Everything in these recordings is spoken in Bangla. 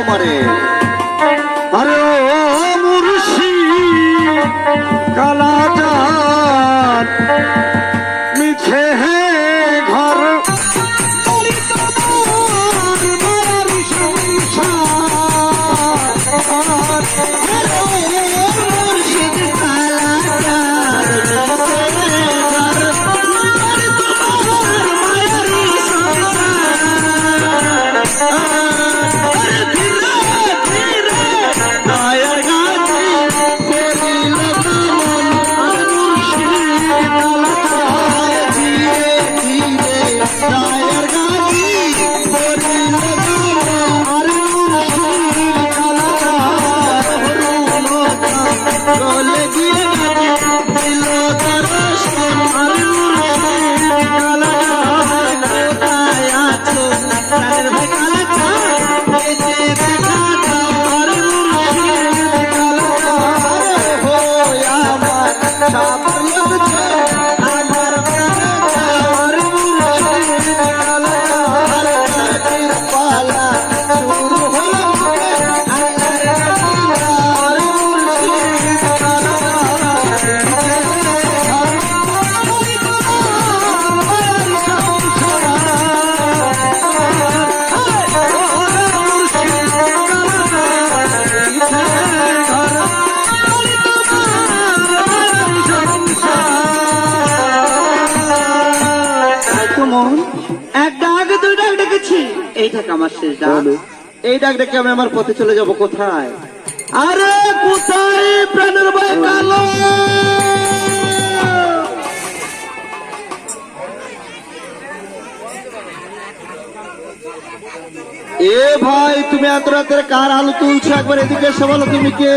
আমারে। আরে ও মুর্শি কালাজান ডাক এই থাক আমার শেষ ডাক। এই ডাক ডেকে আমি আমার পথে চলে যাব কোথায়? আরে কোথায় প্রাণের ভাই কালো? এ ভাই তুমি এত রাতের কার আলু তুলছো? একবার এদিকে এসে বলো তুমি কে?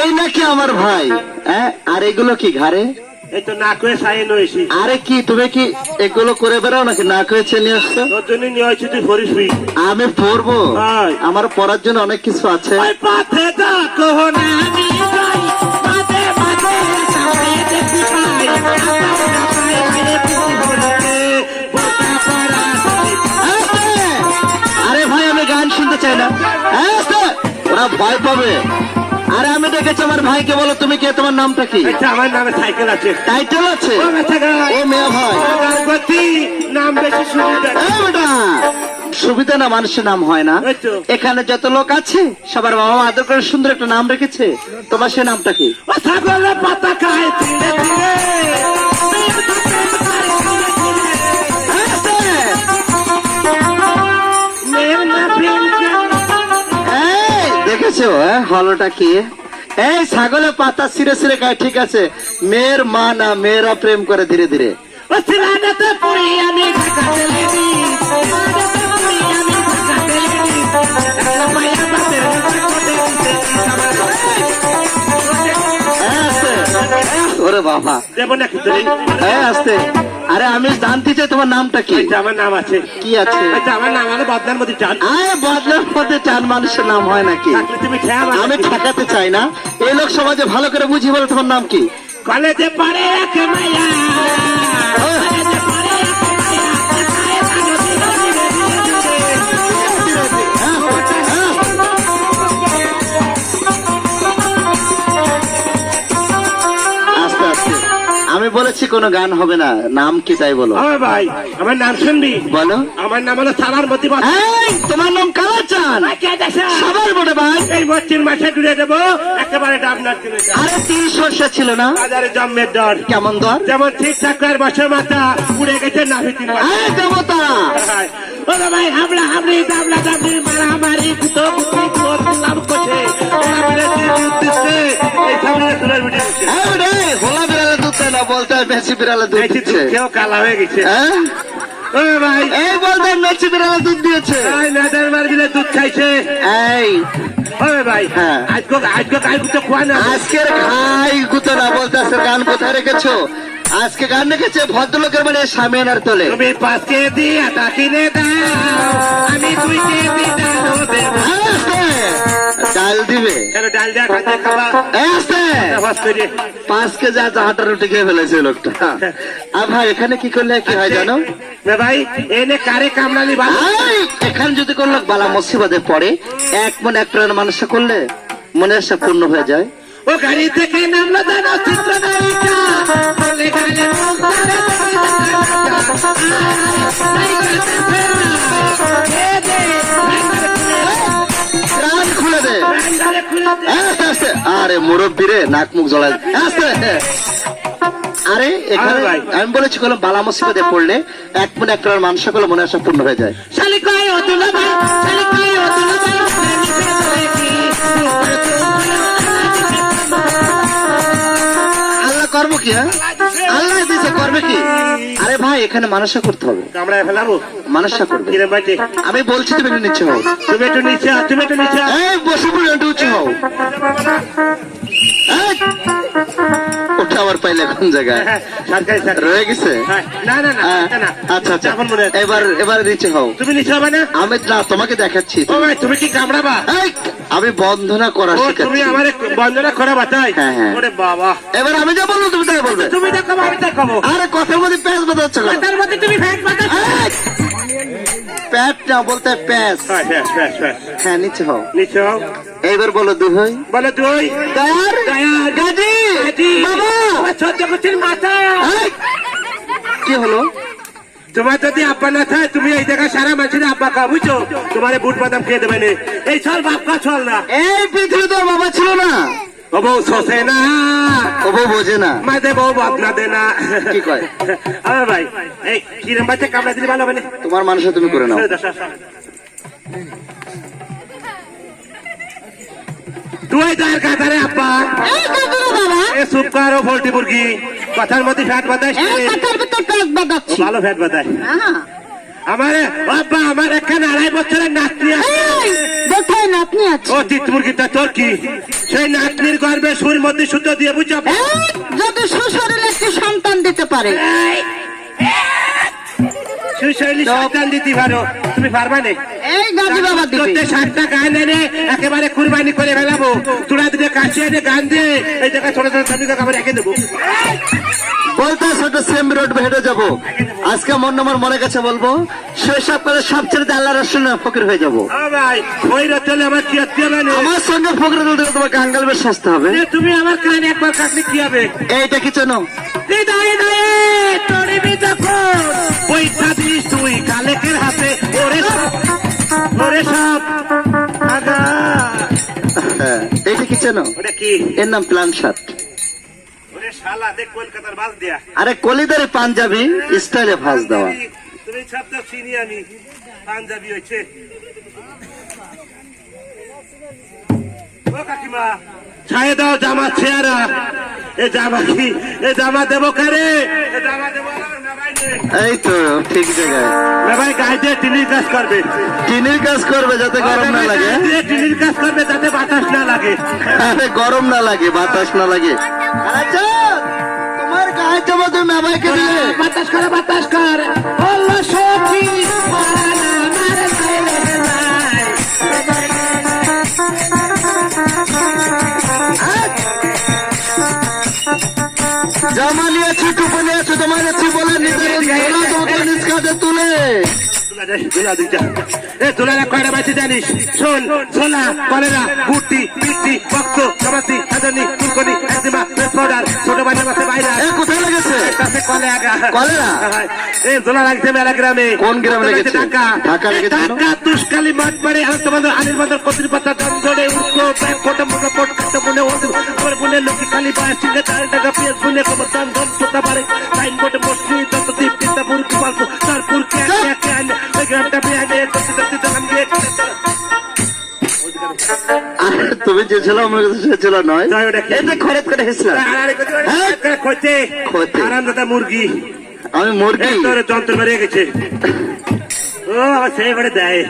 এই নাকি আমার ভাই? হ্যাঁ আর এগুলো কি ঘাড়ে? এই তো না করে সাইন হয়েছি। আরে কি তুমি কি এগুলো করে বেড়াও নাকি না করে চেনে আসছো? তোর জন্য নিয়ে হয়েছি তুই ফরিস আমি পড়ব? আমার পড়ার জন্য অনেক কিছু আছে। পাথে আমি যাই সামনে দেখি পাই! আরে ভাই আমি গান শুনতে চাই না। আস্তে! ভয় পাবে। আরে আমি দেখেছি আমার ভাইকে বলো তুমি কে? তোমার নামটা কি? আমার নামে সাইকেল আছে। টাইটেল আছে? ও মেয়া ভাই। নাম বেশি সুবিধা সুবিধা না মানুষের নাম হয় না। এখানে যত লোক আছে সবার বাবা মা আদর করে সুন্দর একটা নাম রেখেছে। তোমার সে নামটা কি? পাতা খায় দেখেছ হ্যাঁ? হলোটা কি? এই ছাগলে পাতা ছিঁড়ে ছিঁড়ে খায় ঠিক আছে। মেয়ের মা না মেয়েরা প্রেম করে ধীরে ধীরে। হ্যাঁ। ওরে বাবা। হ্যাঁ আসতে আরে আমি জানতে চাই তোমার নামটা কি? আচ্ছা আমার নাম আছে। কি আছে? আচ্ছা আমার নাম হলো বদনার মধ্যে চান আরে বদনার মধ্যে চান মানুষের নাম হয় নাকি? তুমি আমি ঠেকাতে চাই না। এই লোক সমাজে ভালো করে বুঝি বলে তোমার নাম কি? কলেজে পারে এক মায়া বলেছি কোনো গান হবে না। নাম কি তাই বলো? ভাই আমার নাম শুনবি? বলো। আমার নাম হলো সালার মতি তোমার নাম কালাচান সবার বটে ভাই। এই বচ্চির মাঠে ডুবে দেবো। একেবারে ডাবনার আরে তিন সর্ষে ছিল না? বাজারে জন্মের ডর কেমন দর? যেমন ঠিক ঠাক বছর মাথা উড়ে গেছে নাভিতির মাথা দেবতা! ওরে ভাই হামলা হামলি দাবলা দাবলি মারামারি কুতো কুতি কুতো ওরা মিলে উদ্দেশ্যে বিড়াল তুলার বিড়াল দিচ্ছে। হ্যাঁ রে দেয় না বলতে মেসি বিড়ালে দুধ দিচ্ছে? খেয়েও কালা হয়ে গেছে। হ্যাঁ? ভাই। এই বলতে মেসি বিড়ালে দুধ দিয়েছে। ভাই নাদার মার বিলে দুধ খাইছে। এই। হ্যাঁ। আজকের খাই গুতো না বলতে গান কোথায় রেখেছো? আজকে গান রেখেছে ভদ্রলোকের মানে স্বামী আনার তোলে। তুমি দাও আমি দেব আসতে। ডাল দিবে। করে পাঁচ কেজি আজ আটা রুটি খেয়ে ফেলেছে লোকটা। আর ভাই এখানে কি করলে কি হয় জানো? ভাই এনে কারে কামড়ালি এখানে যদি কোন লোক বালা মুসিবতে পড়ে এক মন এক প্রাণ মানুষটা করলে মনে আশা পূর্ণ হয়ে যায়। ও গাড়ি থেকে নামলো জানো চিত্র নায়িকা আরে মুরব্বী রে নাক মুখ জ্বলায় আরে এখানে আমি বলেছি কোনো বালা মুসিবতে পড়লে এক মনে এক করার মানুষগুলো মনে আশা পূর্ণ হয়ে যায়। শালি কয় অতুল ভাই শালি কয় অতুল ভাই আল্লাহ করব কি হ্যাঁ? আল্লাহ দিতে করবে কি? আরে ভাই এখানে মানুষা করতে হবে। কামড়ায় ফেলাবো? মানুষা করবে। আমি বলছি তুমি একটু নিচে হও। তুমি একটু নিচে তুমি একটু নিচে। এই বসে পড়ে একটু উঁচু হও! ওটা আবার পাইলে কোন জায়গায়? হ্যাঁ। রয়ে গেছে? হ্যাঁ, না না না হ্যাঁ, আচ্ছা আচ্ছা। এবার এবার নিচে হও। তুমি নিচে হবে না? আমি না তোমাকে দেখাচ্ছি। তুমি কি কামড়াবা? আমি বন্ধনা করা তুমি আমার বন্দনা করা বাতাই হ্যাঁ, হ্যাঁ। ওরে বাবা। এবার আমি যা বলব তুমি তাই বলবে। তুমি দেখাবো আমি দেখাবো। আরে কথার মধ্যে কেন? তার মধ্যে তুমি এই! প্যাট না বলতে প্যাঁচ। হ্যাঁ হ্যাঁ নিচে হও। নিচে হও। এইবার বলো দুহই বলো তুই গায়ার গাজি। বাবা। সহ্য করছিস মাথা কি হলো? তোমার যদি আব্বা না থাকে তুমি এই জায়গায় সারা মানুষের আব্বা কা বুঝছ? তোমার বুট বাদাম খেয়ে দেবে না। এই চল বাপ্পা চল না। এই পৃথিবী তো বাবা ছিল না। ও সসে না। বউ বোঝে না। মাঝে বউ বদনা দে না। কি কয়? আমার ভাই এই কিরম বাচ্চা কামড়া দিলে ভালো হবে তোমার মানুষে তুমি করে নাও। কাতারে আব্বা। এ কারও পোল্ট্রি মুরগি। কথার মধ্যে ফ্যাট ভালো ফ্যাট বাতাস আহা। আমার আব্বা আমার এখানে আড়াই বছরের নাতনি আছে। কোথায় নাতনি আছে? ও মুরগিটা তোর কি? সেই নাতনির গর্বে সুর মধ্যে সুতো দিয়ে বুঝছ যদি শ্বশুরের একটি সন্তান দিতে পারে। সুশৈলী সন্তান দিতে পারো। তুমি পারবা না? এই গাজি বাবা দিবে। করতে গান এনে একেবারে কুরবানি করে ফেলাবো। তোরা দিলে কাছে এনে গান দিয়ে এই জায়গায় ছোট ছোট কাপড় রেখে দেবো। বলতে সেটা সেম রোড হেঁটে যাব। আজকে মন আমার মনে কাছে বলব শৈশব করে সব ছেড়ে আল্লাহ রসুন ফকির হয়ে যাব। আমার সঙ্গে ফকির তুলতে তোমাকে আঙ্গাল বেশ সস্তা হবে। তুমি আমার কানে একবার কাটলে কি হবে এইটা কি চেনো? হৃদয়ে হৃদয়ে তরিবি যখন পয়সা দিস তুই কালেকের হাতে ওরে সব ওরে সব আগা হ্যাঁ কি চেনো? কি? এর নাম প্লান শার্ট আরে কলিদারে পাঞ্জাবি স্টাইলে ভাজ দেওয়া। তুমি তো চিনি আমি পাঞ্জাবি হয়েছে। ও কাকিমা। ছায়ে দাও জামা চেয়ারা এ জামা কি? এ জামা দেবো কারে এ জামা দেবো এই তো ঠিক জায়গায়। গায়ে দিয়ে টিনির কাজ করবে। টিনের কাজ করবে যাতে গরম না লাগে। টিনির কাজ করবে যাতে বাতাস না লাগে। আরে গরম না লাগে বাতাস না লাগে। আচ্ছা। গায়ে জমা তুমি মেমাইকে দিলে। বাতাস কর বাতাস কর। ওল্লা সখী পারানা মারে মারে মারে জামা নিয়েছি টুপো নিয়েছি তোমার বলে নিজের তুলে। তুলা দুইটা। এ কয়টা বাঁচি জানিস? শোন ছোলা কলেরা গুটি পিটি বক্ত জমাতি হাজানি ফুলকনি একদিমা ফ্রেশ পাউডার ছোট বাচ্চা মাসে বাইরে। এ কোথায় লেগেছে? কাছে কলে আগা। কলেরা? এ দোলা লাগছে মেলা গ্রামে। কোন গ্রামে লেগেছে? ঢাকা। ঢাকা লেগেছে ঢাকা তুষকালি মাঠ পাড়ে আর তোমাদের আনির বাজার কতির পাতা দাম ধরে উঠো ব্যাগ ফটো মুখে ফট কাটতে মনে ওদের আমার মনে লক্ষ্মী কালী পায় সিঙ্গে চার টাকা পেঁয়াজ বুনে খবর দাম ধন চোখা পারে সাইন বোর্ডে দ্বীপ তারপুর কে কে কে তুমি যে ছিল আমার কাছে সে ছিল নয়। যে খরেত করে। আরাম দাদা মুরগি। আমি মুরগি। যন্ত্র মেরে গেছে। ও আমার সেই দেয়।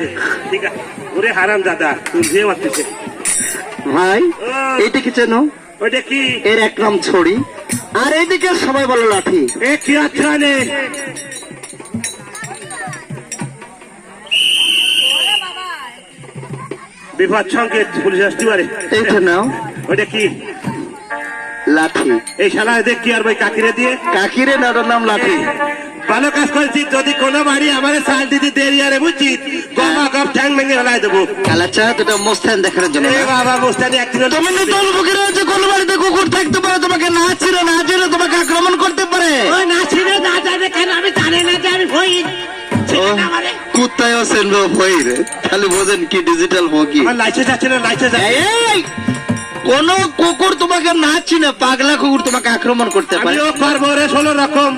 ঠিক আছে। ওরে হারাম দাদা তুই দিয়ে মারতেছে। ভাই এইটা কি চেনো? ওইটা কি? এর এক নাম ছড়ি। আর এইদিকে সবাই বলো লাঠি। এ কি আচ্ছা বিপদ সংকেত পুলিশ আসতে পারে। এইটা নাও। কি? লাঠি। এই শালা দেখ কি আর ভাই কাকিরে দিয়ে। কাকিরে না ওটার নাম লাঠি। ভালো কাজ করেছি যদি কোনো বাড়ি আমার সাল দিতে দেরি আরে বুঝছি গমা গপ ঠ্যাং ভেঙে ফেলাই দেবো। কালাচা মোস্তান দেখানোর জন্য। এ বাবা মুস্তানি একদিন তুমি নতুন মুখে রয়েছে কোন বাড়িতে কুকুর থাকতে পারে তোমাকে না ছিল না ছিল তোমাকে আক্রমণ করতে পারে। না ছিঁড়ে না যাবে কেন আমি জানি না যে আমি ভই ছিঁড়ে না কুত্তায় সেন্ড হই রে। খালি বোঝেন কি ডিজিটাল হকি লাইসেন্স আছে না লাইসেন্স আছে? কোন কুকুর তোমাকে না পাগলা কুকুর তোমাকে আক্রমণ করতে পারে। আমিও করব রে ষোলো রকম।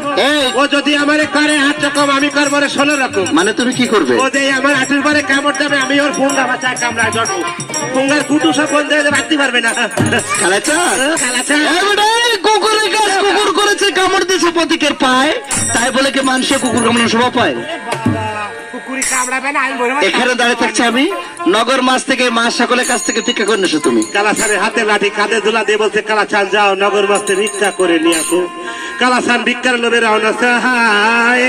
ও যদি আমার করে আট রকম আমি করব রে ষোলো রকম। মানে তুমি কি করবে? ও যে আমার আটের পরে কামড় যাবে আমি ওর ফুঙ্গা জন্ম ফুঙ্গার কুটু সব বন্ধ হয়ে যাবে, পারবে না? কালাচা কালাচা। কুকুরের কাজ কামড় দিয়েছে প্রতীকের পায়, তাই বলে কি মানুষের কুকুর কামড়ানো শোভা পায়? এখানে দাঁড়িয়ে আমি। নগর মাছ থেকে মা সকলের কাছ থেকে ভিক্ষা করে নিছো তুমি। কালাসানের হাতে লাঠি কাঁধে ধুলা দিয়ে বলছে কালাচান যাও, নগর মাস্তে ভিক্ষা করে নিয়ে আসো। কালাসান ভিক্ষার লোভে রওনা হায়